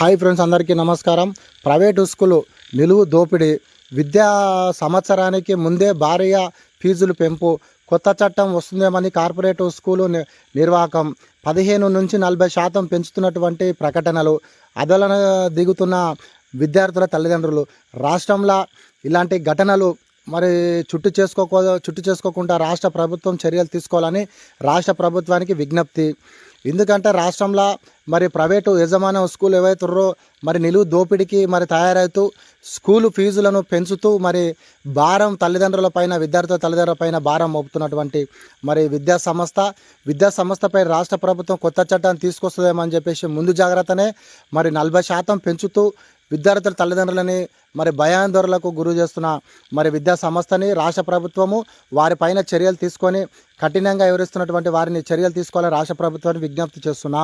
Hi friends అందరికీ నమస్కారం. Private school నిలువు దోపిడీ. విద్యా సంవత్సరానికి ముందే భారీగా ఫీజులు పెంపు. కొత్త చట్టం వస్తుందేమని కార్పొరేట్ స్కూలు ని- నిర్వాహకం పదిహేను నుంచి నలభై శాతం పెంచుతున్నటువంటి ప్రకటనలు. అదలన దిగుతున్న విద్యార్థుల తల్లిదండ్రులు. రాష్ట్రంలో ఇలాంటి ఘటనలు మరి చుట్టు చేసుకోకో చుట్టు చేసుకోకుండా రాష్ట్ర ప్రభుత్వం చర్యలు తీసుకోవాలని రాష్ట్ర ప్రభుత్వానికి విజ్ఞప్తి. ఎందుకంటే రాష్ట్రంలో మరి ప్రైవేటు యజమాన స్కూల్ ఏవైతున్నారో మరి నిలువు దోపిడీకి మరి తయారవుతూ స్కూలు ఫీజులను పెంచుతూ మరి భారం తల్లిదండ్రుల పైన విద్యార్థుల తల్లిదండ్రుల పైన భారం మోపుతున్నటువంటి మరి విద్యా సంస్థ విద్యా సంస్థపై రాష్ట్ర ప్రభుత్వం కొత్త చట్టాన్ని తీసుకొస్తుందేమని చెప్పేసి ముందు జాగ్రత్తనే మరి నలభై శాతం పెంచుతూ విద్యార్థుల తల్లిదండ్రులని మరి భయాందోళనలకు గురి చేస్తున్న మరి విద్యా సంస్థని రాష్ట్ర ప్రభుత్వము వారిపైన చర్యలు తీసుకొని కఠినంగా వివరిస్తున్నటువంటి వారిని చర్యలు తీసుకోవాలని రాష్ట్ర ప్రభుత్వాన్ని విజ్ఞప్తి చేస్తున్నా.